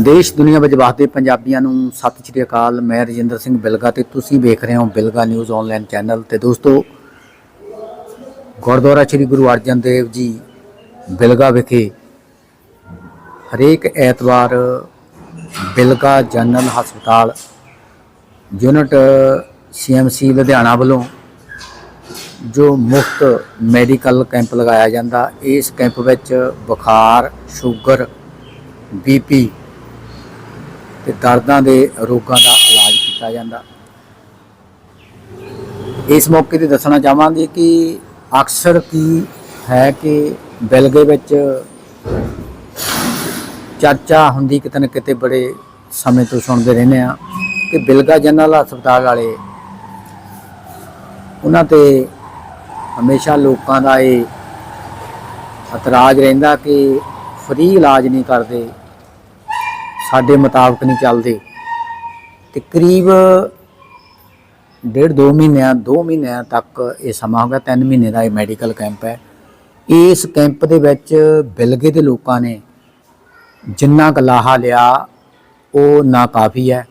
ਦੇਸ਼, ਦੁਨੀਆ ਵਿੱਚ ਵਸਦੇ ਪੰਜਾਬੀਆਂ ਨੂੰ ਸਤਿ ਸ਼੍ਰੀ ਅਕਾਲ। ਮੈਂ ਰਜਿੰਦਰ ਸਿੰਘ ਬਿਲਗਾ ਤੇ ਤੁਸੀਂ ਵੇਖ ਰਹੇ ਹੋ ਬਿਲਗਾ ਨਿਊਜ਼ ਆਨਲਾਈਨ ਚੈਨਲ ਤੇ ਦੋਸਤੋ, ਗੁਰਦੁਆਰਾ ਸ੍ਰੀ ਗੁਰੂ ਅਰਜਨ ਦੇਵ ਜੀ ਬਿਲਗਾ ਵਿਖੇ ਹਰੇਕ ਐਤਵਾਰ ਬਿਲਗਾ ਜਨਰਲ ਹਸਪਤਾਲ ਯੂਨਿਟ ਸੀਐਮਸੀ ਲੁਧਿਆਣਾ ਵੱਲੋਂ ਜੋ ਮੁਫਤ ਮੈਡੀਕਲ ਕੈਂਪ ਲਗਾਇਆ ਜਾਂਦਾ, ਇਸ ਕੈਂਪ ਵਿੱਚ ਬੁਖਾਰ, ਸ਼ੂਗਰ ਬੀਪੀ ਤੇ ਦਰਦਾਂ ਦੇ ਰੋਗਾਂ ਦਾ ਇਲਾਜ ਕੀਤਾ ਜਾਂਦਾ। ਇਸ ਮੌਕੇ ਤੇ ਦੱਸਣਾ ਚਾਹਾਂਗੇ ਕਿ ਅਕਸਰ ਕੀ ਹੈ ਕਿ ਬਿਲਗੇ ਵਿੱਚ ਚਰਚਾ ਹੁੰਦੀ ਕਿਤੇ ਨਾ ਕਿਤੇ ਬੜੇ ਸਮੇਂ ਤੋਂ ਸੁਣਦੇ ਰਹਿੰਦੇ ਆ ਕਿ ਬਿਲਗਾ ਜਨਰਲ ਹਸਪਤਾਲ ਵਾਲੇ, ਉਹਨਾਂ ਤੇ ਹਮੇਸ਼ਾ ਲੋਕਾਂ ਦਾ ਇਹ ਇਤਰਾਜ਼ ਰਹਿੰਦਾ ਕਿ ਫ੍ਰੀ ਇਲਾਜ ਨਹੀਂ ਕਰਦੇ। ਸਾਡੇ ਮੁਤਾਬਕ ਨਹੀਂ ਚੱਲਦੇ। ਤੇ ਕਰੀਬ ਡੇਢ ਦੋ ਮਹੀਨਿਆਂ ਦੋ ਮਹੀਨਿਆਂ ਤੱਕ ਇਹ ਸਮਾਂ ਹੋ ਗਿਆ, ਤਿੰਨ ਮਹੀਨੇ ਦਾ ਇਹ ਮੈਡੀਕਲ ਕੈਂਪ ਹੈ। ਇਸ ਕੈਂਪ ਦੇ ਵਿੱਚ ਬਿਲਗੇ ਦੇ ਲੋਕਾਂ ਨੇ ਜਿੰਨਾ ਕੁ ਲਾਹਾ ਲਿਆ, ਉਹ ਨਾ ਕਾਫੀ ਹੈ।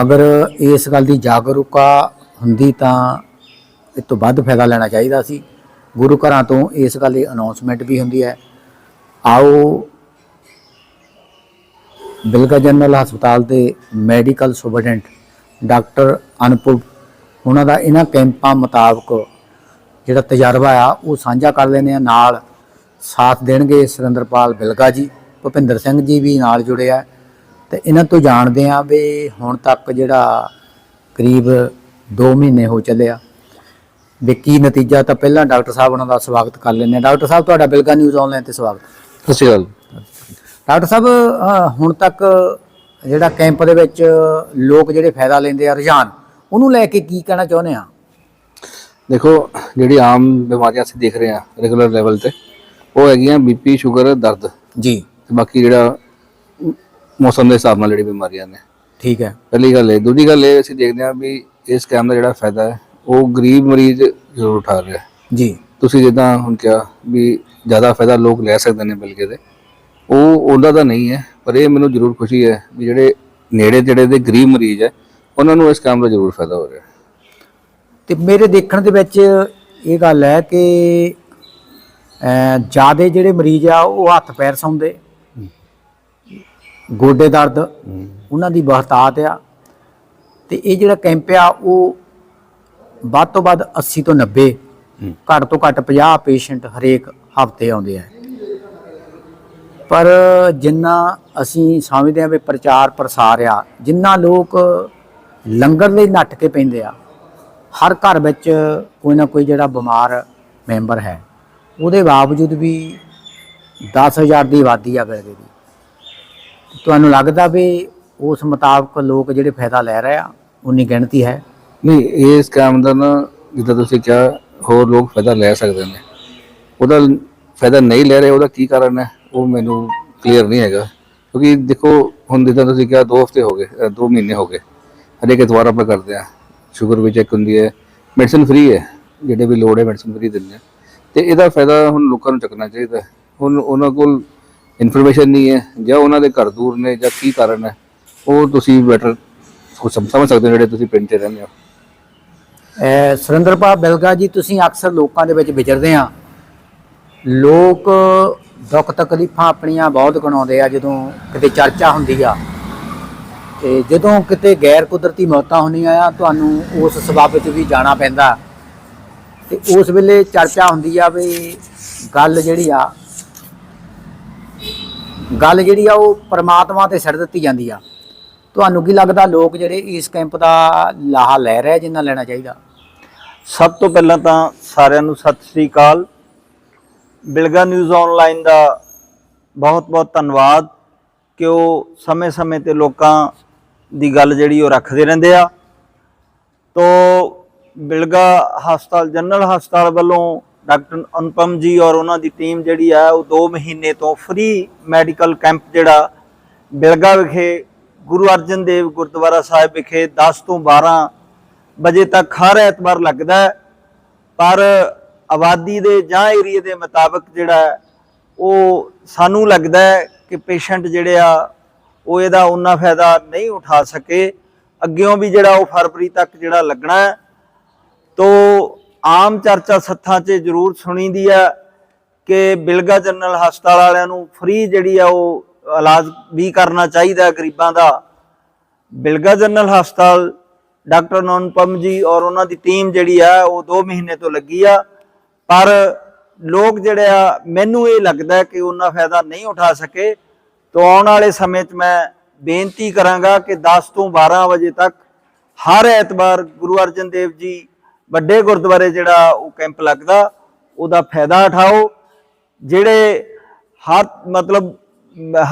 ਅਗਰ ਇਸ ਗੱਲ ਦੀ ਜਾਗਰੂਕਤਾ ਹੁੰਦੀ ਤਾਂ ਇਹ ਤੋਂ ਵੱਧ ਫਾਇਦਾ ਲੈਣਾ ਚਾਹੀਦਾ ਸੀ। ਗੁਰੂ ਘਰਾਂ ਤੋਂ ਇਸ ਗੱਲ ਦੀ ਅਨਾਉਂਸਮੈਂਟ ਵੀ ਹੁੰਦੀ ਹੈ। ਆਓ ਬਿਲਗਾ ਜਨਰਲ ਹਸਪਤਾਲ ਦੇ ਮੈਡੀਕਲ ਸੁਪਰਡੈਂਟ ਡਾਕਟਰ ਅਨੁਪਮ ਉਹਨਾਂ ਦਾ ਇਹਨਾਂ ਕੈਂਪਾਂ ਮੁਤਾਬਕ ਜਿਹੜਾ ਤਜਰਬਾ ਆ, ਉਹ ਸਾਂਝਾ ਕਰ ਲੈਂਦੇ ਆ। ਨਾਲ ਸਾਥ ਦੇਣਗੇ ਸੁਰਿੰਦਰਪਾਲ ਬਿਲਗਾ ਜੀ, ਭੁਪਿੰਦਰ ਸਿੰਘ ਜੀ ਵੀ ਨਾਲ ਜੁੜੇ ਆ। ਤੇ ਇਹਨਾਂ ਤੋਂ ਜਾਣਦੇ ਆ ਵੀ ਹੁਣ ਤੱਕ ਜਿਹੜਾ ਕਰੀਬ 2 ਮਹੀਨੇ ਹੋ ਚੱਲੇ ਆ। ਵੀ ਕੀ ਨਤੀਜਾ, ਤਾਂ ਪਹਿਲਾਂ ਡਾਕਟਰ ਸਾਹਿਬ ਉਹਨਾਂ ਦਾ ਸਵਾਗਤ ਕਰ ਲੈਂਦੇ ਆ। ਡਾਕਟਰ ਸਾਹਿਬ, ਤੁਹਾਡਾ ਬਿਲਗਾ ਨਿਊਜ਼ ਆਨਲਾਈਨ ਤੇ ਸਵਾਗਤ। ਸਤਿ ਸ਼੍ਰੀ ਅਕਾਲ। ਡਾਕਟਰ ਸਾਹਿਬ ਹੁਣ ਤੱਕ ਜਿਹੜਾ ਕੈਂਪ ਦੇ ਵਿੱਚ ਲੋਕ ਜਿਹੜੇ ਫਾਇਦਾ ਲੈਂਦੇ ਆ ਰੁਝਾਨ ਉਹਨੂੰ ਲੈ ਕੇ ਕੀ ਕਹਿਣਾ ਚਾਹੁੰਦੇ ਆ? ਦੇਖੋ ਜਿਹੜੀ ਆਮ ਬਿਮਾਰੀਆਂ ਅਸੀਂ ਦੇਖ ਰਹੇ ਹਾਂ ਰੈਗੂਲਰ ਲੈਵਲ ਤੇ ਉਹ ਹੈਗੀਆਂ ਬੀਪੀ ਸ਼ੂਗਰ ਦਰਦ। ਜੀ। ਤੇ ਬਾਕੀ ਜਿਹੜਾ ਮੌਸਮ ਦੇ ਹਿਸਾਬ ਨਾਲ ਜਿਹੜੀ ਬਿਮਾਰੀਆਂ ਨੇ। ਠੀਕ ਹੈ। ਪਹਿਲੀ ਗੱਲ ਇਹ ਦੂਜੀ ਗੱਲ ਇਹ ਅਸੀਂ ਦੇਖਦੇ ਹਾਂ ਵੀ ਇਸ ਕੈਮ ਦਾ ਜਿਹੜਾ ਫਾਇਦਾ ਹੈ ਉਹ ਗਰੀਬ ਮਰੀਜ਼ ਜ਼ਰੂਰ ਉਠਾ ਰਿਹਾ। ਜੀ। ਤੁਸੀਂ ਜਿੱਦਾਂ ਹੁਣ ਕਿਹਾ ਵੀ ਜ਼ਿਆਦਾ ਫਾਇਦਾ ਲੋਕ ਲੈ ਸਕਦੇ ਨੇ ਬਲਕਿ ਦੇ ਉਹ ਉਹਨਾਂ ਦਾ ਨਹੀਂ ਹੈ, ਪਰ ਇਹ ਮੈਨੂੰ ਜ਼ਰੂਰ ਖੁਸ਼ੀ ਹੈ ਵੀ ਜਿਹੜੇ ਨੇੜੇ ਜਿਹੜੇ ਦੇ ਗਰੀਬ ਮਰੀਜ਼ ਹੈ, ਉਹਨਾਂ ਨੂੰ ਇਸ ਕੰਮ ਦਾ ਜ਼ਰੂਰ ਫਾਇਦਾ ਹੋ ਰਿਹਾ ਹੈ। ਤੇ ਮੇਰੇ ਦੇਖਣ ਦੇ ਵਿੱਚ ਇਹ ਗੱਲ ਹੈ ਕਿ ਜਿਆਦੇ ਜਿਹੜੇ ਮਰੀਜ਼ ਆ, ਉਹ ਹੱਥ ਪੈਰ ਸੌਂਦੇ, ਗੋਡੇ ਦਰਦ, ਉਹਨਾਂ ਦੀ ਬਹਤਾਤ ਆ, ਤੇ ਇਹ ਜਿਹੜਾ ਕੈਂਪ ਆ, ਉਹ ਵੱਧ ਤੋਂ ਵੱਧ 80 ਤੋਂ 90 ਘੱਟ ਤੋਂ ਘੱਟ 50 ਪੇਸ਼ੈਂਟ ਹਰੇਕ ਹਫ਼ਤੇ ਆਉਂਦੇ ਆ। ਪਰ ਜਿੰਨਾ ਅਸੀਂ ਸਮਝਦੇ ਆ ਵੀ ਪ੍ਰਚਾਰ ਪ੍ਰਸਾਰ ਆ, ਜਿੰਨਾ ਲੋਕ ਲੰਗਰ ਲਈ ਨੱਟ ਕੇ ਪੈਂਦੇ ਆ, ਹਰ ਘਰ ਵਿੱਚ ਕੋਈ ਨਾ ਕੋਈ ਜਿਹੜਾ ਬਿਮਾਰ ਮੈਂਬਰ ਹੈ, ਉਹਦੇ ਬਾਵਜੂਦ ਵੀ 10000 ਦੀ ਆਬਾਦੀ ਆ ਬਿਲਗੇ ਦੀ। ਤੁਹਾਨੂੰ ਲੱਗਦਾ ਵੀ ਉਸ ਮੁਤਾਬਕ ਲੋਕ ਜਿਹੜੇ ਫਾਇਦਾ ਲੈ ਰਹੇ ਆ, ਉਨੀ ਗਿਣਤੀ ਹੈ? ਨਹੀਂ ਇਸ ਕੰਮ ਦਾ ਨਾ ਜਿੱਦਾਂ ਤੁਸੀਂ ਕਿਹਾ, ਹੋਰ ਲੋਕ ਫਾਇਦਾ ਲੈ ਸਕਦੇ ਨੇ। ਉਹਦਾ ਫਾਇਦਾ ਨਹੀਂ ਲੈ ਰਹੇ, ਉਹਦਾ ਕੀ ਕਾਰਨ ਹੈ? ਉਹ ਮੈਨੂੰ ਕਲੀਅਰ ਨਹੀਂ ਹੈਗਾ। ਕਿਉਂਕਿ ਦੇਖੋ, ਹੁਣ ਜਿੱਦਾਂ ਤੁਸੀਂ ਕਿਹਾ 2 ਹਫ਼ਤੇ ਹੋ ਗਏ 2 ਮਹੀਨੇ ਹੋ ਗਏ। ਹਰੇਕ ਇਤਵਾਰ ਆਪਾਂ ਕਰਦੇ ਆ ਸ਼ੂਗਰ ਵੀ ਚੈੱਕ ਹੁੰਦੀ ਹੈ। ਮੈਡੀਸਨ ਫ੍ਰੀ ਹੈ। ਜਿਹੜੇ ਵੀ ਲੋੜ ਹੈ ਮੈਡੀਸਨ ਫ੍ਰੀ ਦਿੰਦੇ ਆ ਤੇ ਇਹਦਾ ਫਾਇਦਾ ਹੁਣ ਲੋਕਾਂ ਨੂੰ ਚੱਕਣਾ ਚਾਹੀਦਾ ਹੁਣ ਉਹਨਾਂ ਕੋਲ ਇਨਫੋਰਮੇਸ਼ਨ ਨਹੀਂ ਹੈ, ਜਾਂ ਉਹਨਾਂ ਦੇ ਘਰ ਦੂਰ ਨੇ, ਜਾਂ ਕੀ ਕਾਰਨ ਹੈ। ਉਹ ਤੁਸੀਂ ਬੈਟਰ ਸਮਝ ਸਕਦੇ ਹੋ ਜਿਹੜੇ ਤੁਸੀਂ ਪਿੰਡ 'ਚ ਰਹਿੰਦੇ ਹੋ। ਸੁਰਿੰਦਰਪਾਲ ਬਿਲਗਾ ਜੀ, ਤੁਸੀਂ ਅਕਸਰ ਲੋਕਾਂ ਦੇ ਵਿੱਚ ਵਿਚਰਦੇ ਆ ਲੋਕ ਦੁੱਖ ਤਕਲੀਫਾਂ ਆਪਣੀਆਂ ਬਹੁਤ ਗਣਾਉਂਦੇ ਆ, ਜਦੋਂ ਕਿਤੇ ਚਰਚਾ ਹੁੰਦੀ ਆ। ਤੇ ਜਦੋਂ ਕਿਤੇ ਗੈਰ ਕੁਦਰਤੀ ਮੌਤਾਂ ਹੁੰਦੀਆਂ ਆ, ਤੁਹਾਨੂੰ ਉਸ ਸਬਬ ਵਿੱਚ ਵੀ ਜਾਣਾ ਪੈਂਦਾ। ਤੇ ਉਸ ਵੇਲੇ ਚਰਚਾ ਹੁੰਦੀ ਆ ਵੀ ਗੱਲ ਜਿਹੜੀ ਆ, ਗੱਲ ਜਿਹੜੀ ਆ, ਉਹ ਪਰਮਾਤਮਾ ਤੇ ਛੱਡ ਦਿੱਤੀ ਜਾਂਦੀ ਆ। ਤੁਹਾਨੂੰ ਕੀ ਲੱਗਦਾ ਲੋਕ ਜਿਹੜੇ ਇਸ ਕੈਂਪ ਦਾ ਲਾਹਾ ਲੈ ਰਹੇ ਜਿੰਨਾ ਲੈਣਾ ਚਾਹੀਦਾ? ਸਭ ਤੋਂ ਪਹਿਲਾਂ ਤਾਂ ਸਾਰਿਆਂ ਨੂੰ ਸਤਿ ਸ੍ਰੀ ਅਕਾਲ। ਬਿਲਗਾ ਨਿਊਜ਼ ਆਨਲਾਈਨ ਦਾ ਬਹੁਤ-ਬਹੁਤ ਧੰਨਵਾਦ ਕਿ ਉਹ ਸਮੇਂ-ਸਮੇਂ ਤੇ ਲੋਕਾਂ ਦੀ ਗੱਲ ਜਿਹੜੀ ਉਹ ਰੱਖਦੇ ਰਹਿੰਦੇ ਆ। ਤੋ ਬਿਲਗਾ ਹਸਪਤਾਲ, ਜਨਰਲ ਹਸਪਤਾਲ ਵੱਲੋਂ ਡਾਕਟਰ ਅਨੁਪਮ ਜੀ ਔਰ ਉਹਨਾਂ ਦੀ ਟੀਮ ਜਿਹੜੀ ਆ, ਉਹ 2 ਮਹੀਨੇ ਤੋਂ ਫ੍ਰੀ ਮੈਡੀਕਲ ਕੈਂਪ ਜਿਹੜਾ ਬਿਲਗਾ ਵਿਖੇ, ਗੁਰੂ ਅਰਜਨ ਦੇਵ ਗੁਰਦੁਆਰਾ ਸਾਹਿਬ ਵਿਖੇ 10 ਤੋਂ 12 ਵਜੇ ਤੱਕ ਹਰ ਐਤਵਾਰ ਲੱਗਦਾ ਪਰ ਆਬਾਦੀ ਦੇ ਜਾਂ ਏਰੀਏ ਦੇ ਮੁਤਾਬਕ ਜਿਹੜਾ ਉਹ ਸਾਨੂੰ ਲੱਗਦਾ ਹੈ ਕਿ ਪੇਸ਼ੈਂਟ ਜਿਹੜੇ ਆ, ਉਹ ਇਹਦਾ ਉਨਾ ਫਾਇਦਾ ਨਹੀਂ ਉਠਾ ਸਕੇ। ਅੱਗਿਓਂ ਵੀ ਜਿਹੜਾ ਉਹ ਫਰਵਰੀ ਤੱਕ ਜਿਹੜਾ ਲੱਗਣਾ ਹੈ, ਤੋ ਆਮ ਚਰਚਾ ਸੱਥਾਂ 'ਚ ਜ਼ਰੂਰ ਸੁਣੀਦੀ ਆ ਕਿ ਬਿਲਗਾ ਜਨਰਲ ਹਸਪਤਾਲ ਵਾਲਿਆਂ ਨੂੰ ਫ੍ਰੀ ਜਿਹੜੀ ਆ ਉਹ ਇਲਾਜ ਵੀ ਕਰਨਾ ਚਾਹੀਦਾ ਗਰੀਬਾਂ ਦਾ। ਬਿਲਗਾ ਜਨਰਲ ਹਸਪਤਾਲ ਡਾਕਟਰ ਨੋਨਪਮ ਜੀ ਔਰ ਉਹਨਾਂ ਦੀ ਟੀਮ ਜਿਹੜੀ ਆ, ਉਹ 2 ਮਹੀਨੇ ਤੋਂ ਲੱਗੀ ਆ। ਪਰ ਲੋਕ ਜਿਹੜੇ ਆ, ਮੈਨੂੰ ਇਹ ਲੱਗਦਾ ਕਿ ਉਹਨਾਂ ਫਾਇਦਾ ਨਹੀਂ ਉਠਾ ਸਕੇ। ਤੋਂ ਆਉਣ ਵਾਲੇ ਸਮੇਂ 'ਚ ਮੈਂ ਬੇਨਤੀ ਕਰਾਂਗਾ ਕਿ 10 ਤੋਂ 12 ਵਜੇ ਤੱਕ ਹਰ ਐਤਵਾਰ ਗੁਰੂ ਅਰਜਨ ਦੇਵ ਜੀ ਵੱਡੇ ਗੁਰਦੁਆਰੇ ਜਿਹੜਾ ਉਹ ਕੈਂਪ ਲੱਗਦਾ, ਉਹਦਾ ਫਾਇਦਾ ਉਠਾਓ। ਜਿਹੜੇ ਹਰ, ਮਤਲਬ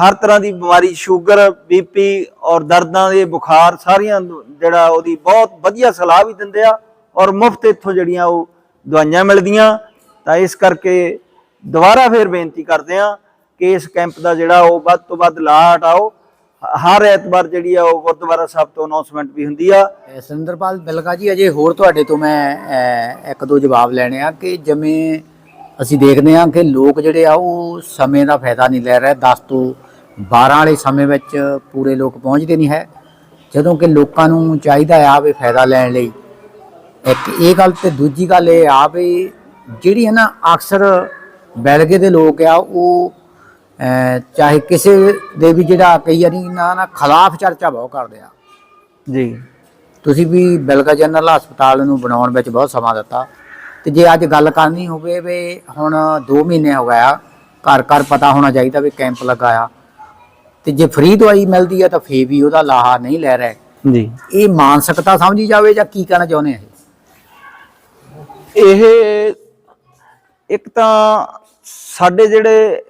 ਹਰ ਤਰ੍ਹਾਂ ਦੀ ਬਿਮਾਰੀ, ਸ਼ੂਗਰ ਬੀਪੀ ਔਰ ਦਰਦਾਂ ਦੇ ਬੁਖਾਰ ਸਾਰੀਆਂ ਜਿਹੜਾ ਉਹਦੀ ਬਹੁਤ ਵਧੀਆ ਸਲਾਹ ਵੀ ਦਿੰਦੇ ਆ ਔਰ ਮੁਫਤ ਇੱਥੋਂ ਜਿਹੜੀਆਂ ਉਹ ਦਵਾਈਆਂ ਮਿਲਦੀਆਂ। ਤਾਂ ਇਸ ਕਰਕੇ ਦੁਬਾਰਾ ਫੇਰ ਬੇਨਤੀ ਕਰਦੇ ਆ ਕਿ ਇਸ ਕੈਂਪ ਦਾ ਜਿਹੜਾ ਉਹ ਵੱਧ ਤੋਂ ਵੱਧ ਲਾ ਹਟਾਓ ਹਰ ਐਤਵਾਰ ਜਿਹੜੀ ਆ ਉਹ ਗੁਰਦੁਆਰਾ ਸਾਹਿਬ ਤੋਂ ਅਨਾਉਂਸਮੈਂਟ ਵੀ ਹੁੰਦੀ ਆ। ਅਹ ਸੁਰਿੰਦਰਪਾਲ ਬਿਲਗਾ ਜੀ, ਅਜੇ ਹੋਰ ਤੁਹਾਡੇ ਤੋਂ ਮੈਂ ਇੱਕ ਦੋ ਜਵਾਬ ਲੈਣੇ ਆ ਕਿ ਜਿਵੇਂ ਅਸੀਂ ਦੇਖਦੇ ਆ ਕਿ ਲੋਕ ਜਿਹੜੇ ਆ ਉਹ ਸਮੇਂ ਦਾ ਫਾਇਦਾ ਨਹੀਂ ਲੈ ਰਹੇ। 10 ਤੋਂ 12 ਵਾਲੇ ਸਮੇਂ ਵਿੱਚ ਪੂਰੇ ਲੋਕ ਪਹੁੰਚਦੇ ਨਹੀਂ ਹੈ। ਜਦੋਂ ਕਿ ਲੋਕਾਂ ਨੂੰ ਚਾਹੀਦਾ ਆ ਵੀ ਫਾਇਦਾ ਲੈਣ ਲਈ। ਇੱਕ ਇਹ ਗੱਲ ਤੇ ਦੂਜੀ ਗੱਲ ਇਹ ਆ ਵੀ ਜਿਹੜੀ ਹੈ ਨਾ ਅਕਸਰ ਬੈਲਗੇ ਦੇ ਲੋਕ ਆ ਉਹ ਚਾਹੇ ਕਿਸੇ ਦੇ ਵੀ ਜਿਹੜਾ ਕਈ ਵਾਰੀ ਨਾ ਨਾ ਖਿਲਾਫ ਚਰਚਾ ਬਹੁਤ ਕਰਦੇ ਆ। ਜੀ। ਤੁਸੀਂ ਵੀ ਬਿਲਗਾ ਜਨਰਲ ਹਸਪਤਾਲ ਨੂੰ ਬਣਾਉਣ ਵਿੱਚ ਬਹੁਤ ਸਮਾਂ ਦਿੱਤਾ। ਤੇ ਜੇ ਅੱਜ ਗੱਲ ਕਰਨੀ ਹੋਵੇ ਵੀ ਹੁਣ 2 ਮਹੀਨੇ ਹੋ ਗਿਆ ਘਰ ਘਰ ਪਤਾ ਹੋਣਾ ਚਾਹੀਦਾ ਵੀ ਕੈਂਪ ਲਗਾਇਆ ਤੇ ਜੇ ਫ੍ਰੀ ਦਵਾਈ ਮਿਲਦੀ ਹੈ ਤਾਂ ਫੇ ਵੀ ਉਹਦਾ ਲਾਹਾ ਨਹੀਂ ਲੈ ਰਹੇ। ਜੀ। ਇਹ ਮਾਨਸਿਕਤਾ ਸਮਝੀ ਜਾਵੇ ਜਾਂ ਕੀ ਕਹਿਣਾ ਚਾਹੁੰਦੇ ਆ ਇਹ? ਇੱਕ ਤਾਂ ਸਾਡੇ ਜਿਹੜੇ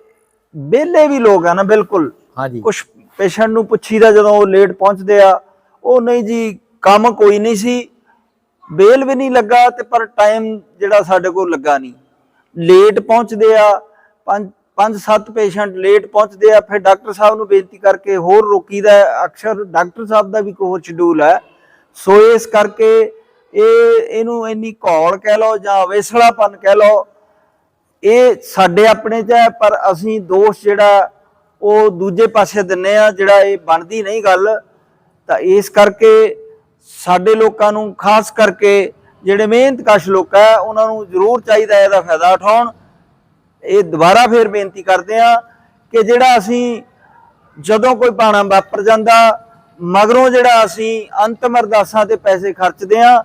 ਵਿਹਲੇ ਵੀ ਲੋਕ ਆ ਨਾ ਬਿਲਕੁਲ। ਹਾਂਜੀ। ਕੁਝ ਪੇਸ਼ੈਂਟ ਨੂੰ ਪੁੱਛੀਦਾ ਜਦੋਂ ਉਹ ਲੇਟ ਪਹੁੰਚਦੇ ਆ ਉਹ ਨਹੀਂ ਜੀ ਕੰਮ ਕੋਈ ਨਹੀਂ ਸੀ ਬੇਲ ਵੀ ਨਹੀਂ ਲੱਗਾ ਤੇ ਪਰ ਟਾਈਮ ਜਿਹੜਾ ਸਾਡੇ ਕੋਲ ਲੱਗਾ ਨਹੀਂ। ਲੇਟ ਪਹੁੰਚਦੇ ਆ ਪੰਜ ਪੰਜ ਸੱਤ ਪੇਸ਼ੈਂਟ ਲੇਟ ਪਹੁੰਚਦੇ ਆ ਫਿਰ ਡਾਕਟਰ ਸਾਹਿਬ ਨੂੰ ਬੇਨਤੀ ਕਰਕੇ ਹੋਰ ਰੋਕੀਦਾ। ਅਕਸਰ ਡਾਕਟਰ ਸਾਹਿਬ ਦਾ ਵੀ ਕੋਈ ਸ਼ਡਿਊਲ ਹੈ। ਸੋ ਇਸ ਕਰਕੇ ਇਹ ਇਹਨੂੰ ਇੰਨੀ ਘੌਲ ਕਹਿ ਲਓ ਜਾਂ ਵੇਸਲਾਪਨ ਕਹਿ ਲਓ ਇਹ ਸਾਡੇ ਆਪਣੇ ਚ ਹੈ, ਪਰ ਅਸੀਂ ਦੋਸ਼ ਜਿਹੜਾ, ਉਹ ਦੂਜੇ ਪਾਸੇ ਦਿੰਨੇ ਆ, ਜਿਹੜਾ ਇਹ ਬਣਦੀ ਨਹੀਂ ਗੱਲ। ਤਾਂ ਇਸ ਕਰਕੇ ਸਾਡੇ ਲੋਕਾਂ ਨੂੰ, ਖਾਸ ਕਰਕੇ ਜਿਹੜੇ ਮਿਹਨਤਕਸ਼ ਲੋਕ ਹੈ, ਉਹਨਾਂ ਨੂੰ ਜ਼ਰੂਰ ਚਾਹੀਦਾ ਇਹਦਾ ਫਾਇਦਾ ਉਠਾਉਣ। ਇਹ ਦੁਬਾਰਾ ਫੇਰ ਬੇਨਤੀ ਕਰਦੇ ਆ ਕਿ ਜਿਹੜਾ ਅਸੀਂ ਜਦੋਂ ਕੋਈ ਪਾਣਾ ਵਾਪਰ ਜਾਂਦਾ, ਮਗਰੋਂ ਜਿਹੜਾ ਅਸੀਂ ਅੰਤਮ ਅਰਦਾਸਾਂ ਤੇ ਪੈਸੇ ਖਰਚਦੇ ਆ,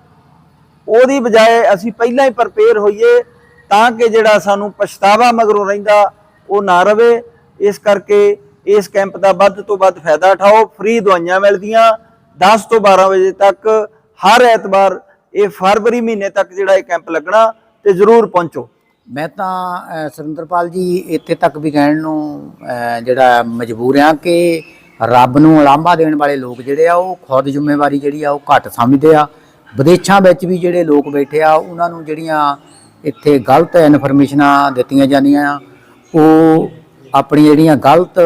ਉਹਦੀ ਬਜਾਏ ਅਸੀਂ ਪਹਿਲਾਂ ਹੀ ਪ੍ਰਪੇਅਰ ਹੋਈਏ ਤਾਂ ਕਿ ਜਿਹੜਾ ਸਾਨੂੰ ਪਛਤਾਵਾ ਮਗਰੋਂ ਰਹਿੰਦਾ, ਉਹ ਨਾ ਰਵੇ। ਇਸ ਕਰਕੇ ਇਸ ਕੈਂਪ ਦਾ ਵੱਧ ਤੋਂ ਵੱਧ ਫਾਇਦਾ ਉਠਾਓ। ਫ੍ਰੀ ਦਵਾਈਆਂ ਮਿਲਦੀਆਂ। 10 ਤੋਂ 12 ਵਜੇ ਤੱਕ ਹਰ ਐਤਵਾਰ ਇਹ ਫਰਵਰੀ ਮਹੀਨੇ ਤੱਕ ਜਿਹੜਾ ਇਹ ਕੈਂਪ ਲੱਗਣਾ ਤੇ ਜ਼ਰੂਰ ਪਹੁੰਚੋ। ਮੈਂ ਤਾਂ ਸੁਰਿੰਦਰਪਾਲ ਜੀ, ਇੱਥੇ ਤੱਕ ਵੀ ਕਹਿਣ ਨੂੰ ਜਿਹੜਾ ਮਜਬੂਰ ਆ ਕਿ ਰੱਬ ਨੂੰ ਉਲਾਂਭਾ ਦੇਣ ਵਾਲੇ ਲੋਕ ਜਿਹੜੇ ਆ, ਉਹ ਖੁਦ ਜ਼ਿੰਮੇਵਾਰੀ ਜਿਹੜੀ ਆ, ਉਹ ਘੱਟ ਸਮਝਦੇ ਆ। ਵਿਦੇਸ਼ਾਂ ਵਿੱਚ ਵੀ ਜਿਹੜੇ ਲੋਕ ਬੈਠੇ ਆ, ਉਹਨਾਂ ਨੂੰ ਜਿਹੜੀਆਂ ਇੱਥੇ ਗਲਤ ਇਨਫੋਰਮੇਸ਼ਨਾਂ ਦਿੱਤੀਆਂ ਜਾਂਦੀਆਂ ਆ। ਉਹ ਆਪਣੀ ਜਿਹੜੀਆਂ ਗਲਤ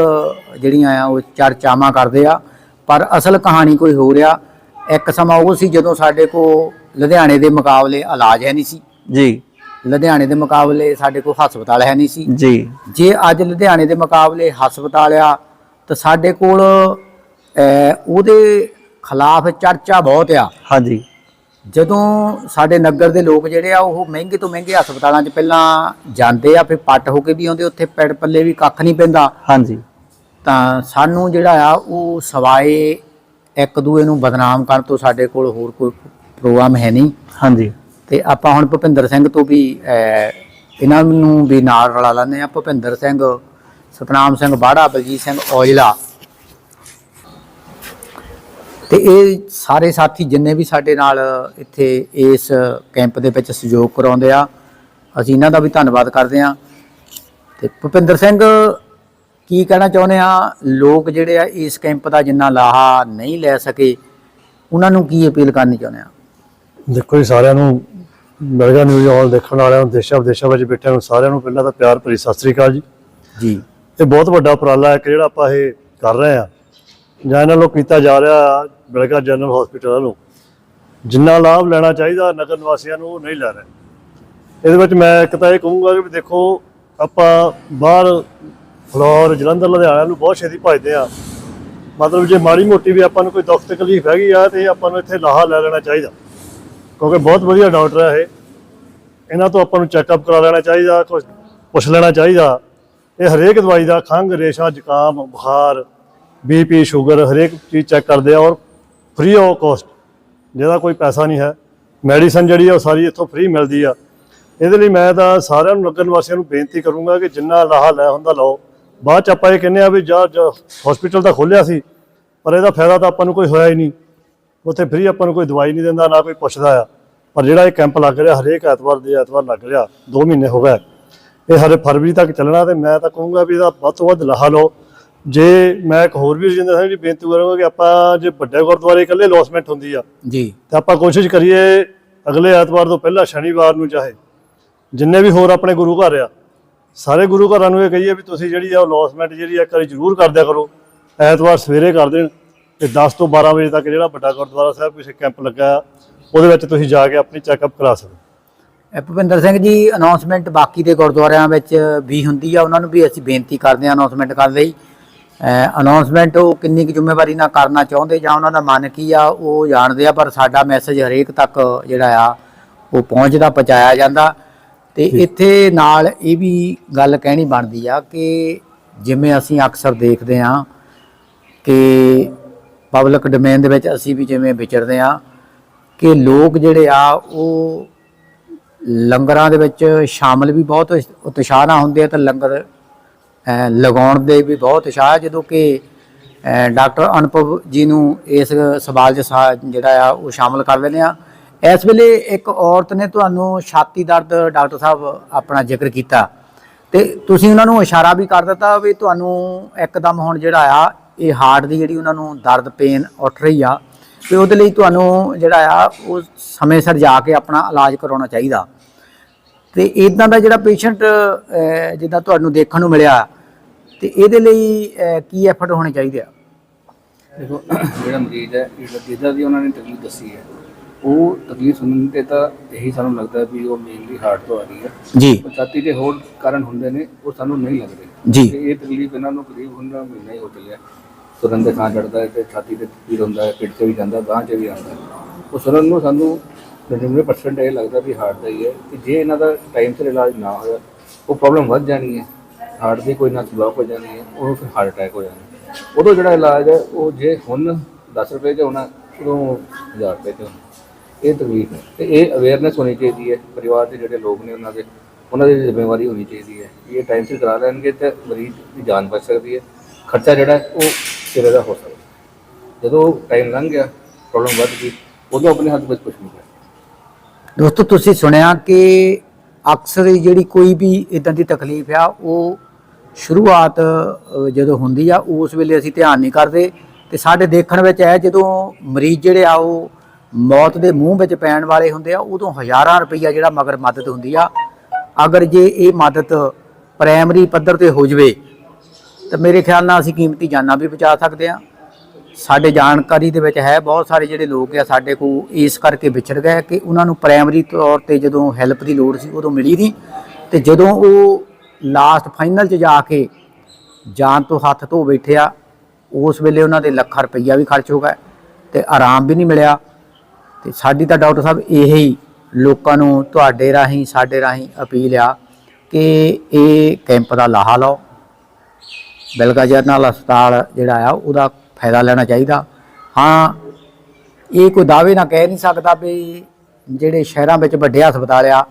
ਜਿਹੜੀਆਂ ਆ ਉਹ ਚਰਚਾਵਾਂ ਕਰਦੇ ਆ। ਪਰ ਅਸਲ ਕਹਾਣੀ ਕੋਈ ਹੋ ਰਿਹਾ ਇੱਕ ਸਮਾਂ ਉਹ ਸੀ ਜਦੋਂ ਸਾਡੇ ਕੋਲ ਲੁਧਿਆਣੇ ਦੇ ਮੁਕਾਬਲੇ ਇਲਾਜ ਹੈ ਨਹੀਂ ਸੀ। ਜੀ। ਲੁਧਿਆਣੇ ਦੇ ਮੁਕਾਬਲੇ ਸਾਡੇ ਕੋਲ ਹਸਪਤਾਲ ਹੈ ਨਹੀਂ ਸੀ। ਜੀ। ਜੇ ਅੱਜ ਲੁਧਿਆਣੇ ਦੇ ਮੁਕਾਬਲੇ ਹਸਪਤਾਲ ਆ ਤਾਂ ਸਾਡੇ ਕੋਲ ਉਹਦੇ ਖਿਲਾਫ ਚਰਚਾ ਬਹੁਤ ਆ। ਹਾਂਜੀ। ਜਦੋਂ ਸਾਡੇ ਨਗਰ ਦੇ ਲੋਕ ਜਿਹੜੇ ਆ ਉਹ ਮਹਿੰਗੇ ਤੋਂ ਮਹਿੰਗੇ ਹਸਪਤਾਲਾਂ 'ਚ ਪਹਿਲਾਂ ਜਾਂਦੇ ਆ ਫਿਰ ਪੱਟ ਹੋ ਕੇ ਵੀ ਆਉਂਦੇ ਉੱਥੇ ਪੈੜ ਪੱਲੇ ਵੀ ਕੱਖ ਨਹੀਂ ਪੈਂਦਾ। ਹਾਂਜੀ। ਤਾਂ ਸਾਨੂੰ ਜਿਹੜਾ ਆ ਉਹ ਸਵਾਏ ਇੱਕ ਦੂਏ ਨੂੰ ਬਦਨਾਮ ਕਰਨ ਤੋਂ ਸਾਡੇ ਕੋਲ ਹੋਰ ਕੋਈ ਪ੍ਰੋਗਰਾਮ ਹੈ ਨਹੀਂ। ਹਾਂਜੀ। ਤੇ ਆਪਾਂ ਹੁਣ ਭੁਪਿੰਦਰ ਸਿੰਘ ਤੋਂ ਵੀ ਇਹਨਾਂ ਨੂੰ ਵੀ ਨਾਲ ਰਲਾ ਲੈਂਦੇ ਆ ਭੁਪਿੰਦਰ ਸਿੰਘ ਸਤਨਾਮ ਸਿੰਘ ਬਾੜਾ ਬਲਜੀਤ ਸਿੰਘ ਔਜਲਾ। ਤੇ ਇਹ ਸਾਰੇ ਸਾਥੀ ਜਿੰਨੇ ਵੀ ਸਾਡੇ ਨਾਲ ਇੱਥੇ ਇਸ ਕੈਂਪ ਦੇ ਵਿੱਚ ਸਹਿਯੋਗ ਕਰਾਉਂਦੇ ਆ ਅਸੀਂ ਇਹਨਾਂ ਦਾ ਵੀ ਧੰਨਵਾਦ ਕਰਦੇ ਆ ਤੇ ਭੁਪਿੰਦਰ ਸਿੰਘ ਕੀ ਕਹਿਣਾ ਚਾਹੁੰਦੇ ਆ? ਲੋਕ ਜਿਹੜੇ ਆ ਇਸ ਕੈਂਪ ਦਾ ਜਿੰਨਾ ਲਾਹਾ ਨਹੀਂ ਲੈ ਸਕੇ ਉਹਨਾਂ ਨੂੰ ਕੀ ਅਪੀਲ ਕਰਨੀ ਚਾਹੁੰਦੇ ਆ? ਦੇਖੋ ਜੀ ਸਾਰਿਆਂ ਨੂੰ ਮਿਲਗਾ ਨਿਊਜ਼ ਆਲ ਦੇਖਣ ਵਾਲਿਆਂ ਨੂੰ ਦੇਸ਼ਾਂ ਵਿਦੇਸ਼ਾਂ ਵਿੱਚ ਬੈਠਿਆਂ ਨੂੰ ਸਾਰਿਆਂ ਨੂੰ ਪਹਿਲਾਂ ਤਾਂ ਪਿਆਰ ਭਰੀ ਸਤਿ ਸ੍ਰੀ ਅਕਾਲ ਜੀ। ਜੀ। ਇਹ ਬਹੁਤ ਵੱਡਾ ਉਪਰਾਲਾ ਹੈ ਕਿ ਜਿਹੜਾ ਆਪਾਂ ਇਹ ਕਰ ਰਹੇ ਆ ਜਾਂ ਇਹਨਾਂ ਨੂੰ ਕੀਤਾ ਜਾ ਰਿਹਾ ਮਿਲਗਾ ਜਨਰਲ ਹਸਪੀਟਲ ਨੂੰ। ਜਿੰਨਾ ਲਾਭ ਲੈਣਾ ਚਾਹੀਦਾ ਨਗਰ ਨਿਵਾਸੀਆਂ ਨੂੰ, ਉਹ ਨਹੀਂ ਲੈ ਰਹੇ। ਇਹਦੇ ਵਿੱਚ ਮੈਂ ਇੱਕ ਤਾਂ ਇਹ ਕਹੂੰਗਾ ਕਿ ਵੀ ਦੇਖੋ, ਆਪਾਂ ਬਾਹਰ ਫਲੋਰ ਜਲੰਧਰ, ਲੁਧਿਆਣਾ ਨੂੰ ਬਹੁਤ ਛੇਤੀ ਭਜਦੇ ਆ ਮਤਲਬ ਜੇ ਮਾੜੀ ਮੋਟੀ ਵੀ ਆਪਾਂ ਨੂੰ ਕੋਈ ਦੁੱਖ ਤਕਲੀਫ ਹੈਗੀ ਆ, ਤੇ ਆਪਾਂ ਨੂੰ ਇੱਥੇ ਲਾਹਾ ਲੈ ਲੈਣਾ ਚਾਹੀਦਾ। ਕਿਉਂਕਿ ਬਹੁਤ ਵਧੀਆ ਡਾਕਟਰ ਆ ਇਹ। ਇਹਨਾਂ ਤੋਂ ਆਪਾਂ ਨੂੰ ਚੈੱਕਅਪ ਕਰਾ ਲੈਣਾ ਚਾਹੀਦਾ ਕੁਝ ਪੁੱਛ ਲੈਣਾ ਚਾਹੀਦਾ। ਇਹ ਹਰੇਕ ਦਵਾਈ ਦਾ ਖੰਘ, ਰੇਸ਼ਾ, ਜ਼ੁਕਾਮ, ਬੁਖਾਰ ਬੀਪੀ ਸ਼ੂਗਰ, ਹਰੇਕ ਚੀਜ਼ ਚੈੱਕ ਕਰਦੇ ਆ ਔਰ ਫ੍ਰੀ ਆਫ ਕੋਸਟ ਜਿਹਦਾ ਕੋਈ ਪੈਸਾ ਨਹੀਂ ਹੈ। ਮੈਡੀਸਨ ਜਿਹੜੀ ਆ ਉਹ ਸਾਰੀ ਇੱਥੋਂ ਫ੍ਰੀ ਮਿਲਦੀ ਆ। ਇਹਦੇ ਲਈ ਮੈਂ ਤਾਂ ਸਾਰਿਆਂ ਨੂੰ ਨਗਰ ਵਾਸੀਆਂ ਨੂੰ ਬੇਨਤੀ ਕਰੂੰਗਾ ਕਿ ਜਿੰਨਾ ਲਾਹਾ ਲੈ ਹੁੰਦਾ ਲਓ। ਬਾਅਦ ਚ ਆਪਾਂ ਇਹ ਕਹਿੰਦੇ ਆ ਵੀ ਜਾ ਹਸਪੀਟਲ ਤਾਂ ਖੋਲਿਆ ਸੀ, ਪਰ ਇਹਦਾ ਫਾਇਦਾ ਤਾਂ ਆਪਾਂ ਨੂੰ ਕੋਈ ਹੋਇਆ ਹੀ ਨਹੀਂ। ਉੱਥੇ ਫ੍ਰੀ ਆਪਾਂ ਨੂੰ ਕੋਈ ਦਵਾਈ ਨਹੀਂ ਦਿੰਦਾ, ਨਾ ਕੋਈ ਪੁੱਛਦਾ ਆ। ਪਰ ਜਿਹੜਾ ਇਹ ਕੈਂਪ ਲੱਗ ਰਿਹਾ, ਹਰੇਕ ਐਤਵਾਰ ਦੇ ਐਤਵਾਰ ਲੱਗ ਰਿਹਾ 2 ਮਹੀਨੇ ਹੋ ਗਏ। ਇਹ ਹਰੇ ਫਰਵਰੀ ਤੱਕ ਚੱਲਣਾ ਤੇ ਮੈਂ ਤਾਂ ਕਹੂੰਗਾ ਵੀ ਇਹਦਾ ਵੱਧ ਤੋਂ ਵੱਧ ਲਾਹਾ ਲਓ। ਜੇ ਮੈਂ ਇੱਕ ਹੋਰ ਵੀ ਰਜਿੰਦਰ ਸਿੰਘ ਜੀ ਬੇਨਤੀ ਕਰਾਂਗਾ ਕਿ ਆਪਾਂ ਜੇ ਵੱਡੇ ਗੁਰਦੁਆਰੇ ਇਕੱਲੇ ਲੌਸਮੈਂਟ ਹੁੰਦੀ ਆ ਜੀ। ਤੇ ਆਪਾਂ ਕੋਸ਼ਿਸ਼ ਕਰੀਏ ਅਗਲੇ ਐਤਵਾਰ ਤੋਂ ਪਹਿਲਾਂ ਸ਼ਨੀਵਾਰ ਨੂੰ ਚਾਹੇ ਜਿੰਨੇ ਵੀ ਹੋਰ ਆਪਣੇ ਗੁਰੂ ਘਰ ਆ ਸਾਰੇ ਗੁਰੂ ਘਰਾਂ ਨੂੰ ਇਹ ਕਹੀਏ ਵੀ ਤੁਸੀਂ ਜਿਹੜੀ ਆ ਲੌਸਮੈਂਟ ਜਿਹੜੀ ਆ ਇੱਕ ਵਾਰੀ ਜ਼ਰੂਰ ਕਰ ਦਿਆ ਕਰੋ। ਐਤਵਾਰ ਸਵੇਰੇ ਕਰ ਦੇਣ ਤੇ 10 ਤੋਂ 12 ਵਜੇ ਤੱਕ ਜਿਹੜਾ ਵੱਡਾ ਗੁਰਦੁਆਰਾ ਸਾਹਿਬ ਕਿਸੇ ਕੈਂਪ ਲੱਗਾ ਆ, ਉਹਦੇ ਵਿੱਚ ਤੁਸੀਂ ਜਾ ਕੇ ਆਪਣੀ ਚੈੱਕਅਪ ਕਰਾ ਸਕਦੇ ਭੁਪਿੰਦਰ ਸਿੰਘ ਜੀ ਅਨਾਉਂਸਮੈਂਟ ਬਾਕੀ ਦੇ ਗੁਰਦੁਆਰਿਆਂ ਵਿੱਚ ਵੀ ਹੁੰਦੀ ਆ ਉਹਨਾਂ ਨੂੰ ਵੀ ਅਸੀਂ ਬੇਨਤੀ ਕਰਦੇ ਹਾਂ ਅਨਾਉਂਸਮੈਂਟ ਕਰਨ ਲਈ। ਅਨਾਉਂਸਮੈਂਟ ਉਹ ਕਿੰਨੀ ਕੁ ਜ਼ਿੰਮੇਵਾਰੀ ਨਾਲ ਕਰਨਾ ਚਾਹੁੰਦੇ ਜਾਂ ਉਹਨਾਂ ਦਾ ਮਨ ਕੀ ਆ ਉਹ ਜਾਣਦੇ ਆ ਪਰ ਸਾਡਾ ਮੈਸੇਜ ਹਰੇਕ ਤੱਕ ਜਿਹੜਾ ਆ ਉਹ ਪਹੁੰਚਦਾ ਪਹੁੰਚਾਇਆ ਜਾਂਦਾ। ਤੇ ਇੱਥੇ ਨਾਲ ਇਹ ਵੀ ਗੱਲ ਕਹਿਣੀ ਬਣਦੀ ਆ ਕਿ ਜਿਵੇਂ ਅਸੀਂ ਅਕਸਰ ਦੇਖਦੇ ਆ ਕਿ ਪਬਲਿਕ ਡੋਮੇਨ ਦੇ ਵਿੱਚ ਅਸੀਂ ਵੀ ਜਿਵੇਂ ਵਿਚਰਦੇ ਆ ਕਿ ਲੋਕ ਜਿਹੜੇ ਆ ਉਹ ਲੰਗਰਾਂ ਦੇ ਵਿੱਚ ਸ਼ਾਮਲ ਵੀ ਬਹੁਤ ਉਤਸ਼- ਉਤਸ਼ਾਹ ਨਾਲ ਹੁੰਦੇ ਆ ਤੇ ਲੰਗਰ ਲਗਾਉਣ ਦੇ ਵੀ ਬਹੁਤ ਉਤਸ਼ਾਹ ਹੈ, ਜਦੋਂ ਕਿ ਡਾਕਟਰ ਅਨੁਭਵ ਜੀ ਨੂੰ ਇਸ ਸਵਾਲ 'ਚ ਸਾ- ਜਿਹੜਾ ਆ, ਉਹ ਸ਼ਾਮਲ ਕਰ ਲੈਂਦੇ ਆ ਇਸ ਵੇਲੇ ਇੱਕ ਔਰਤ ਨੇ ਤੁਹਾਨੂੰ ਛਾਤੀ ਦਰਦ ਡਾਕਟਰ ਸਾਹਿਬ ਆਪਣਾ ਜ਼ਿਕਰ ਕੀਤਾ। ਤੇ ਤੁਸੀਂ ਉਹਨਾਂ ਨੂੰ ਇਸ਼ਾਰਾ ਵੀ ਕਰ ਦਿੱਤਾ ਵੀ ਤੁਹਾਨੂੰ ਇੱਕਦਮ ਹੁਣ ਜਿਹੜਾ ਆ, ਇਹ ਹਾਰਟ ਦੀ ਜਿਹੜੀ ਉਹਨਾਂ ਨੂੰ ਦਰਦ, ਪੇਨ ਉੱਠ ਰਹੀ ਆ, ਤੇ ਉਹਦੇ ਲਈ ਤੁਹਾਨੂੰ ਜਿਹੜਾ ਆ, ਉਹ ਸਮੇਂ ਸਿਰ ਜਾ ਕੇ ਆਪਣਾ ਇਲਾਜ ਕਰਾਉਣਾ ਚਾਹੀਦਾ। ਤੇ ਇਦਾਂ ਦਾ ਜਿਹੜਾ ਪੇਸ਼ੈਂਟ ਜਿੱਦਾਂ ਤੁਹਾਨੂੰ ਦੇਖਣ ਨੂੰ ਮਿਲਿਆ ਤੇ ਇਹਦੇ ਲਈ ਕੀ ਐਫਰਟ ਹੋਣੇ ਚਾਹੀਦੇ ਆ? ਦੇਖੋ ਜਿਹੜਾ ਮਰੀਜ਼ ਹੈ ਜਿਹਦਾ ਦੀ ਉਹਨਾਂ ਨੇ ਤਕਲੀਫ ਦੱਸੀ ਹੈ ਉਹ ਤਕਲੀਫ ਸੁਣਨ ਤੇ ਤਾਂ ਇਹੀ ਸਾਨੂੰ ਲੱਗਦਾ ਵੀ ਉਹ ਮੇਨਲੀ ਹਾਰਟ ਤੋਂ ਆ ਰਹੀ ਹੈ। ਜੀ। ਛਾਤੀ ਦੇ ਹੋਰ ਕਾਰਨ ਹੁੰਦੇ ਨੇ ਉਹ ਸਾਨੂੰ ਨਹੀਂ ਲੱਗ ਰਹੇ। ਜੀ। ਤੇ ਇਹ ਤਕਲੀਫ ਇਹਨਾਂ ਨੂੰ ਕਰੀਬ ਹੁੰਦਾ ਮਹੀਨਾ ਹੀ ਹੋ ਚੱਲਿਆ। ਸੁਰਨ ਦੇ ਖਾਂ ਚੜਦਾ ਹੈ ਤੇ ਛਾਤੀ ਤੇ ਪੀੜ ਹੁੰਦਾ ਹੈ ਪਿੱਠ 'ਚ ਵੀ ਜਾਂਦਾ ਬਾਂਹ 'ਚ ਵੀ ਆਉਂਦਾ। ਉਹ ਸੁਰਨ ਨੂੰ ਸਾਨੂੰ 99% ਇਹ ਲੱਗਦਾ ਵੀ ਹਾਰਟ ਦਾ ਹੀ ਹੈ ਕਿ ਜੇ ਇਹਨਾਂ ਦਾ ਟਾਈਮ ਸਿਰ ਇਲਾਜ ਨਾ ਹੋਇਆ ਉਹ ਪ੍ਰੋਬਲਮ ਵੱਧ ਜਾਣੀ ਹੈ। ਹਾਰਟ ਦੀ ਕੋਈ ਨਾ ਬਲੌਕ ਹੋ ਜਾਂਦੀ ਹੈ ਉਹ ਫਿਰ ਹਾਰਟ ਅਟੈਕ ਹੋ ਜਾਣਾ ਉਦੋਂ ਜਿਹੜਾ ਇਲਾਜ ਹੈ, ਉਹ ਜੇ ਹੁਣ 10 ਰੁਪਏ 'ਚ ਹੋਣਾ, ਉਦੋਂ 1000 ਰੁਪਏ 'ਚ ਹੋਣਾ। ਇਹ ਤਕਲੀਫ ਹੈ ਤੇ ਇਹ ਅਵੇਅਰਨੈਸ ਹੋਣੀ ਚਾਹੀਦੀ ਹੈ, ਪਰਿਵਾਰ ਦੇ ਜਿਹੜੇ ਲੋਕ ਨੇ ਉਹਨਾਂ ਦੇ, ਉਹਨਾਂ ਦੀ ਜ਼ਿੰਮੇਵਾਰੀ ਹੋਣੀ ਚਾਹੀਦੀ ਹੈ ਇਹ ਟਾਈਮ ਸਿਰ ਕਰਾ ਲੈਣਗੇ ਤੇ ਮਰੀਜ਼ ਦੀ ਜਾਨ ਬਚ ਸਕਦੀ ਹੈ। ਖਰਚਾ ਜਿਹੜਾ ਉਹ ਸਿਰੇ ਦਾ ਹੋ ਸਕਦਾ ਜਦੋਂ ਟਾਈਮ ਲੰਘ ਗਿਆ ਪ੍ਰੋਬਲਮ ਵੱਧ ਗਈ, ਉਦੋਂ ਆਪਣੇ ਹੱਥ ਵਿੱਚ ਕੁਝ ਨਹੀਂ ਹੈ। ਦੋਸਤੋ, ਤੁਸੀਂ ਸੁਣਿਆ ਕਿ ਅਕਸਰ ਜਿਹੜੀ ਕੋਈ ਵੀ ਇਦਾਂ ਦੀ ਤਕਲੀਫ ਆ, ਉਹ ਸ਼ੁਰੂਆਤ ਜਦੋਂ ਹੁੰਦੀ ਆ, ਉਸ ਵੇਲੇ ਅਸੀਂ ਧਿਆਨ ਨਹੀਂ ਕਰਦੇ। ਤੇ ਸਾਡੇ ਦੇਖਣ ਵਿੱਚ ਹੈ ਜਦੋਂ ਮਰੀਜ਼ ਜਿਹੜੇ ਆ, ਉਹ ਮੌਤ ਦੇ ਮੂੰਹ ਵਿੱਚ ਪੈਣ ਵਾਲੇ ਹੁੰਦੇ ਆ, ਉਦੋਂ ਹਜ਼ਾਰਾਂ ਰੁਪਈਆ ਜਿਹੜਾ ਮਗਰ ਮਦਦ ਹੁੰਦੀ ਆ। ਅਗਰ ਜੇ ਇਹ ਮਦਦ ਪ੍ਰਾਇਮਰੀ ਪੱਧਰ ਤੇ ਹੋ ਜਵੇ, ਤਾਂ ਮੇਰੇ ਖਿਆਲ ਨਾਲ ਅਸੀਂ ਕੀਮਤੀ ਜਾਨਾਂ ਵੀ ਬਚਾ ਸਕਦੇ ਆ। ਸਾਡੇ ਜਾਣਕਾਰੀ ਦੇ ਵਿੱਚ ਹੈ, ਬਹੁਤ ਸਾਰੇ ਜਿਹੜੇ ਲੋਕ ਆ ਸਾਡੇ ਕੋਲ ਇਸ ਕਰਕੇ ਵਿਛੜ ਗਏ ਕਿ ਉਹਨਾਂ ਨੂੰ ਪ੍ਰਾਇਮਰੀ ਤੌਰ ਤੇ ਜਦੋਂ ਹੈਲਪ ਦੀ ਲੋੜ ਸੀ, ਉਦੋਂ ਮਿਲੀ ਨਹੀਂ। ਤੇ ਜਦੋਂ ਉਹ ਲਾਸਟ ਫਾਈਨਲ 'ਚ ਜਾ ਕੇ ਜਾਨ ਤੋਂ ਹੱਥ ਧੋ ਬੈਠਿਆ, ਉਸ ਵੇਲੇ ਉਹਨਾਂ ਦੇ ਲੱਖਾਂ ਰੁਪਈਆ ਵੀ ਖਰਚ ਹੋ ਗਿਆ ਤੇ ਆਰਾਮ ਵੀ ਨਹੀਂ ਮਿਲਿਆ। ਤੇ ਸਾਡੀ ਤਾਂ ਡਾਕਟਰ ਸਾਹਿਬ ਇਹ ਹੀ ਲੋਕਾਂ ਨੂੰ ਤੁਹਾਡੇ ਰਾਹੀਂ, ਸਾਡੇ ਰਾਹੀਂ ਅਪੀਲ ਆ ਕਿ ਇਹ ਕੈਂਪ ਦਾ ਲਾਹਾ ਲਓ। ਬਿਲਗਾ ਜਨਰਲ ਹਸਪਤਾਲ ਜਿਹੜਾ ਆ, ਉਹਦਾ ਫਾਇਦਾ ਲੈਣਾ ਚਾਹੀਦਾ। ਹਾਂ, ਇਹ ਕੋਈ ਦਾਅਵੇ ਨਾਲ ਕਹਿ ਨਹੀਂ ਸਕਦਾ ਵੀ ਜਿਹੜੇ ਸ਼ਹਿਰਾਂ ਵਿੱਚ ਵੱਡੇ ਹਸਪਤਾਲ ਆ,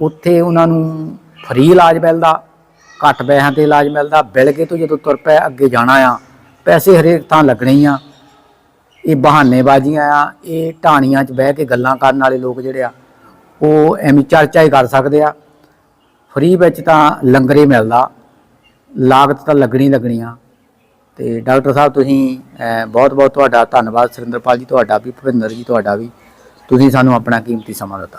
ਉੱਥੇ ਉਹਨਾਂ ਨੂੰ ਫ੍ਰੀ ਇਲਾਜ ਮਿਲਦਾ, ਘੱਟ ਪੈਸਿਆਂ ਤੇ ਇਲਾਜ ਮਿਲਦਾ ਬਿਲਗੇ ਤੋਂ ਜਦੋਂ ਤੁਰ ਪਏ ਅੱਗੇ ਜਾਣਾ ਆ, ਪੈਸੇ ਹਰੇਕ ਥਾਂ ਲੱਗਣੇ ਹੀ ਆ। ਇਹ ਬਹਾਨੇਬਾਜ਼ੀਆਂ ਆ, ਇਹ ਢਾਣੀਆਂ 'ਚ ਬਹਿ ਕੇ ਗੱਲਾਂ ਕਰਨ ਵਾਲੇ ਲੋਕ ਜਿਹੜੇ ਆ, ਉਹ ਐਵੇਂ ਚਰਚਾ ਹੀ ਕਰ ਸਕਦੇ ਆ। ਫ੍ਰੀ ਵਿੱਚ ਤਾਂ ਲੰਗਰੇ ਮਿਲਦਾ, ਲਾਗਤ ਤਾਂ ਲੱਗਣੀ ਲੱਗਣੀ ਆ। ਤੇ ਡਾਕਟਰ ਸਾਹਿਬ, ਤੁਸੀਂ ਬਹੁਤ ਬਹੁਤ ਤੁਹਾਡਾ ਧੰਨਵਾਦ। ਸੁਰਿੰਦਰਪਾਲ ਜੀ, ਤੁਹਾਡਾ ਵੀ, ਭੁਪਿੰਦਰ ਜੀ, ਤੁਹਾਡਾ ਵੀ। ਤੁਸੀਂ ਸਾਨੂੰ ਆਪਣਾ ਕੀਮਤੀ ਸਮਾਂ ਦਿੱਤਾ।